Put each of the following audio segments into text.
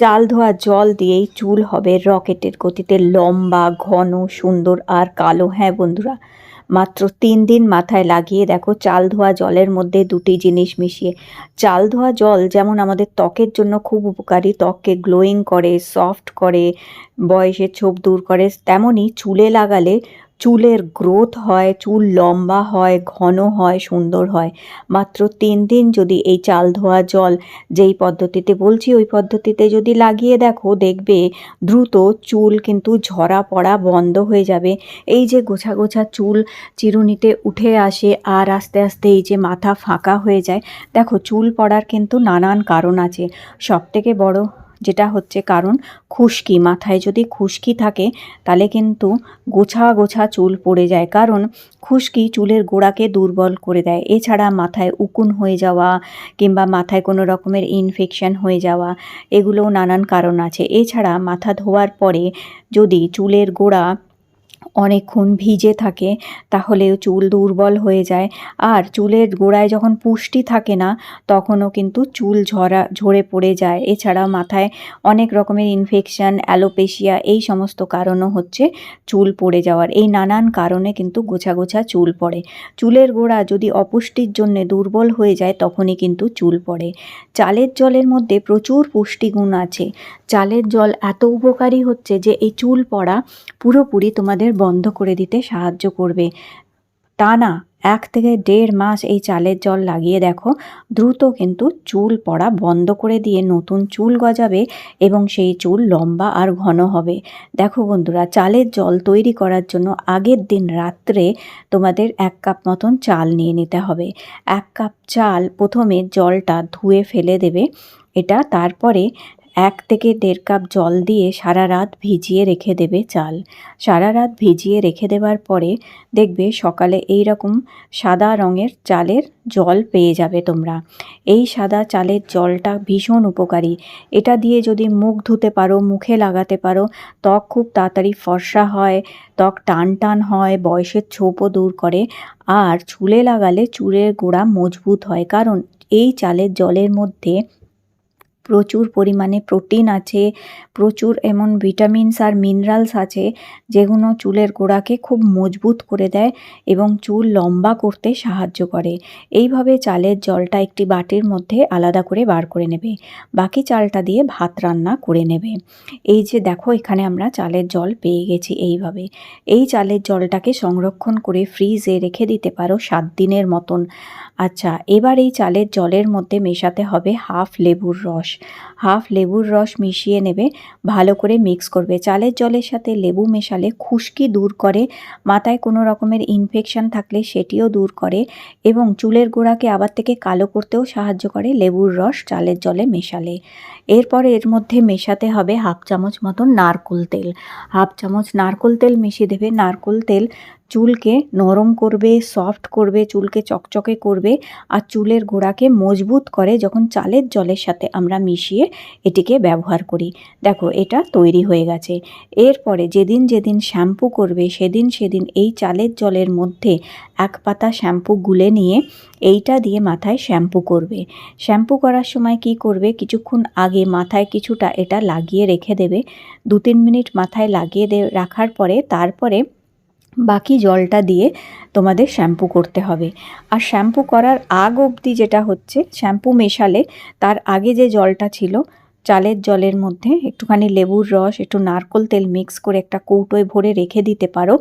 চাল ধোয়া জল দিয়েই চুল হবে রকেটের গতিতে লম্বা, ঘন, সুন্দর আর কালো। হ্যাঁ বন্ধুরা, মাত্র তিন দিন মাথায় লাগিয়ে দেখো, চাল ধোয়া জলের মধ্যে দুটি জিনিস মিশিয়ে। চাল ধোয়া জল যেমন আমাদের ত্বকের জন্য খুব উপকারী, ত্বককে গ্লোয়িং করে, সফট করে, বয়সের ছোপ দূর করে তেমনই চুলে লাগালে চুলের গ্রোথ হয়, চুল লম্বা হয়, ঘন হয়, সুন্দর হয়। মাত্র তিন দিন যদি এই চাল ধোয়া জল যেই পদ্ধতিতে বলছি, ওই পদ্ধতিতে যদি লাগিয়ে দেখো, দেখবে দ্রুত চুল কিন্তু ঝরা পড়া বন্ধ হয়ে যাবে। এই যে গোছা গোছা চুল চিরুনিতে উঠে আসে আর আস্তে আস্তে এই যে মাথা ফাঁকা হয়ে যায়, দেখো চুল পড়ার কিন্তু নানান কারণ আছে। সবথেকে বড় যেটা হচ্ছে কারণ খুশকি, মাথায় যদি খুশকি থাকে, তাহলে কিন্তু গোছা গোছা চুল পড়ে যায়। কারণ খুশকি চুলের গোড়াকে দুর্বল করে দেয়। এছাড়া মাথায় উকুন হয়ে যাওয়া কিংবা মাথায় কোনো রকমের ইনফেকশন হয়ে যাওয়া এগুলো নানান কারণ আছে। এছাড়া মাথা ধোয়ার পরে যদি চুলের গোড়া অনেকক্ষণ ভিজে থাকে, তাহলেও চুল দুর্বল হয়ে যায়। আর চুলের গোড়ায় যখন পুষ্টি থাকে না, তখনও কিন্তু চুল ঝরা, ঝরে পড়ে যায়। এছাড়া মাথায় অনেক রকমের ইনফেকশন অ্যালোপেশিয়া এই সমস্ত কারণও হচ্ছে চুল পড়ে যাওয়ার। এই নানান কারণে কিন্তু গোছা গোছা চুল পড়ে। চুলের গোড়া যদি অপুষ্টির জন্য দুর্বল হয়ে যায়, তখনই কিন্তু চুল পড়ে। চালের জলের মধ্যে প্রচুর পুষ্টিগুণ আছে। চালের জল এত উপকারী হচ্ছে যে এই চুল পড়া পুরোপুরি তোমাদের বন্ধ করে দিতে সাহায্য করবে। তা না, এক থেকে দেড় মাস এই চালের জল লাগিয়ে দেখো, দ্রুত কিন্তু চুল পড়া বন্ধ করে দিয়ে নতুন চুল গজাবে এবং সেই চুল লম্বা আর ঘন হবে। দেখো বন্ধুরা, চালের জল তৈরি করার জন্য আগের দিন রাত্রে তোমাদের এক কাপ মতন চাল নিয়ে নিতে হবে। এক কাপ চাল প্রথমে জলটা ধুয়ে ফেলে দেবে, এটা তারপরে এক থেকে দেড় কাপ জল দিয়ে সারা রাত ভিজিয়ে রেখে দেবে চাল। সারা রাত ভিজিয়ে রেখে দেওয়ার পরে দেখবে সকালে এই রকম সাদা রঙের চালের জল পেয়ে যাবে তোমরা। এই সাদা চালের জলটা ভীষণ উপকারী। এটা দিয়ে যদি মুখ ধুতে পারো, মুখে লাগাতে পারো, ত্বক খুব তাড়াতাড়ি ফর্সা হয়, ত্বক টান টান হয়, বয়সের ছোপও দূর করে। আর চুলে লাগালে চুলের গোড়া মজবুত হয়। কারণ এই চালের জলের মধ্যে প্রচুর পরিমাণে প্রোটিন আছে, প্রচুর এমন ভিটামিনস আর মিনারেলস আছে যেগুলো চুলের গোড়াকে খুব মজবুত করে দেয় এবং চুল লম্বা করতে সাহায্য করে। এইভাবে চালের জলটা একটি বাটির মধ্যে আলাদা করে বার করে নেবে, বাকি চালটা দিয়ে ভাত রান্না করে নেবে। এই যে দেখো, এখানে আমরা চালের জল পেয়ে গেছি এইভাবে। এই চালের জলটাকে সংরক্ষণ করে ফ্রিজে রেখে দিতে পারো সাত দিনের মতন। আচ্ছা এবার এই চালের জলের মধ্যে মেশাতে হবে হাফ লেবুর রস। হাফ লেবুর রস মিশিয়ে নেবে, ভালো করে মিক্স করবে। চালের জলের সাথে লেবু মেশালে খুশকি দূর করে, মাথায় কোনো রকমের ইনফেকশন থাকলে সেটিও দূর করে এবং চুলের গোড়াকে আবার থেকে কালো করতেও সাহায্য করে লেবুর রস চালের জলে মেশালে। এরপর এর মধ্যে মেশাতে হবে হাফ চামচ মতন নারকোল তেল। হাফ চামচ নারকোল তেল মিশিয়ে দেবে। নারকোল তেল চুলকে নরম করবে সফট করবে, চুলকে চকচকে করবে আর চুলের গোড়াকে মজবুত করে যখন চালের জলের সাথে আমরা মিশিয়ে এটিকে ব্যবহার করি। দেখো, এটা তৈরি হয়ে গেছে। এরপরে যেদিন যেদিন শ্যাম্পু করবে, সেদিন সেদিন এই চালের জলের মধ্যে এক পাতা শ্যাম্পু গুলে নিয়ে এইটা দিয়ে মাথায় শ্যাম্পু করবে। শ্যাম্পু করার সময় কি করবে? কিছুক্ষণ আগে মাথায় কিছুটা এটা লাগিয়ে রেখে দেবে। দু তিন মিনিট মাথায় লাগিয়ে দে, রাখার পরে তারপরে বাকি জলটা দিয়ে তোমাদের শ্যাম্পু করতে হবে। আর শ্যাম্পু করার আগ অবধি যেটা হচ্ছে, শ্যাম্পু মেশালে তার আগে যে জলটা ছিল, চালের জলের মধ্যে একটুখানি লেবুর রস, একটু নারকোল তেল মিক্স করে একটা কৌটোয় ভরে রেখে দিতে পারো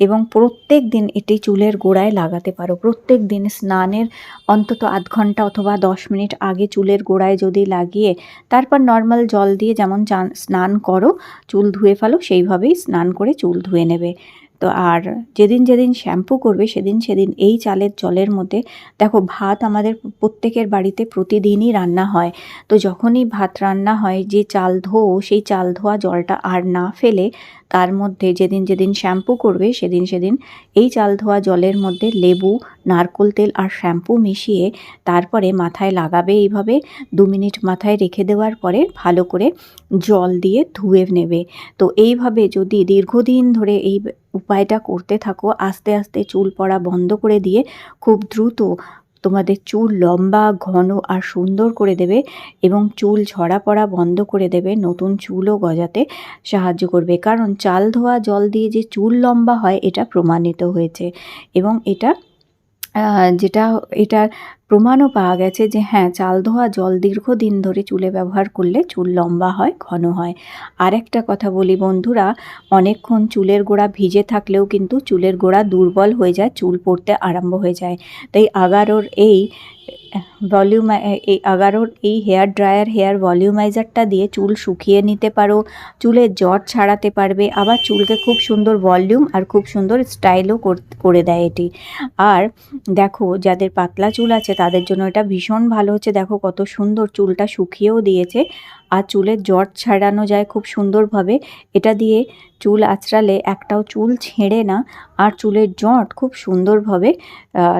এবং প্রত্যেক দিন এটি চুলের গোড়ায় লাগাতে পারো। প্রত্যেক দিন স্নানের অন্তত আধ ঘণ্টা অথবা দশ মিনিট আগে চুলের গোড়ায় যদি লাগিয়ে তারপর নর্মাল জল দিয়ে যেমন স্নান করো, চুল ধুয়ে ফেলো, সেইভাবেই স্নান করে চুল ধুয়ে নেবে। তো আর যেদিন যেদিন শ্যাম্পু করবে, সেদিন সেদিন এই চালের জলের মধ্যে, দেখো ভাত আমাদের প্রত্যেকের বাড়িতে প্রতিদিনই রান্না হয়। তো যখনই ভাত রান্না হয়, যে চাল ধো সেই চাল ধোয়া জলটা আর না ফেলে, তার মধ্যে যেদিন যেদিন শ্যাম্পু করবে, সেদিন সেদিন এই চাল ধোয়া জলের মধ্যে লেবু নারকোল তেল আর শ্যাম্পু মিশিয়ে তারপরে মাথায় লাগাবে এইভাবে। দু মিনিট মাথায় রেখে দেওয়ার পরে ভালো করে জল দিয়ে ধুয়ে নেবে। তো এইভাবে যদি দীর্ঘদিন ধরে এই উপায়টা করতে থাকো, আস্তে আস্তে চুল পড়া বন্ধ করে দিয়ে খুব দ্রুত তোমাদের চুল লম্বা, ঘন আর সুন্দর করে দেবে এবং চুল ঝরা পড়া বন্ধ করে দেবে নতুন চুলও গজাতে সাহায্য করবে। কারণ চাল ধোয়া জল দিয়ে যে চুল লম্বা হয়, এটা প্রমাণিত হয়েছে এবং এটা যেটা এটার প্রমাণও পাওয়া গেছে যে হ্যাঁ চাল ধোয়া জল দীর্ঘদিন ধরে চুলে ব্যবহার করলে চুল লম্বা হয়, ঘন হয়। আর একটা কথা বলি বন্ধুরা, অনেকক্ষণ চুলের গোড়া ভিজে থাকলেও কিন্তু চুলের গোড়া দুর্বল হয়ে যায়, চুল পড়তে আরম্ভ হয়ে যায়। তাই আগারোর এই ভলিউম এই আগারোর এই হেয়ার ড্রায়ার হেয়ার ভলিউমাইজারটা দিয়ে চুল শুকিয়ে নিতে পারো চুলের জট ছাড়াতে পারবে, আবার চুলকে খুব সুন্দর ভলিউম আর খুব সুন্দর স্টাইলও করে দেয় এটি। আর দেখো, যাদের পাতলা চুল আছে তাদের জন্য এটা ভীষণ ভালো হচ্ছে, দেখো কত সুন্দর চুলটা শুকিয়েও দিয়েছে আর চুলের জট ছাড়ানো যায় খুব সুন্দরভাবে। এটা দিয়ে চুল আছড়ালে একটাও চুল ছেঁড়ে না, আর চুলের জট খুব সুন্দরভাবে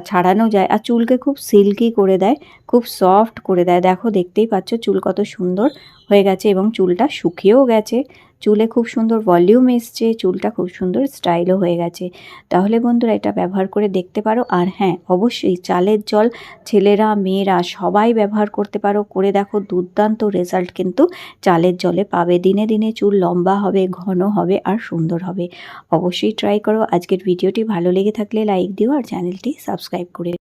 ছাড়ানো যায়। আর চুলকে খুব সিল্কি করে দেয়, খুব সফট করে দেয়। দেখো, দেখতেই পাচ্ছ চুল কত সুন্দর। হয়ে গেছে এবং চুলটা শুকিয়েও গেছে। চুলে খুব সুন্দর ভলিউম এসছে, চুলটা খুব সুন্দর স্টাইলও হয়ে গেছে। তাহলে বন্ধুরা এটা ব্যবহার করে দেখতে পারো। আর হ্যাঁ অবশ্যই চালের জল ছেলেরা, মেয়েরা সবাই ব্যবহার করতে পারো। করে দেখো দুর্দান্ত রেজাল্ট কিন্তু চালের জলে পাবে। দিনে দিনে চুল লম্বা হবে, ঘন হবে আর সুন্দর হবে। অবশ্যই ট্রাই করো। আজকের ভিডিওটি ভালো লেগে থাকলে লাইক দিও আর চ্যানেলটি সাবস্ক্রাইব করে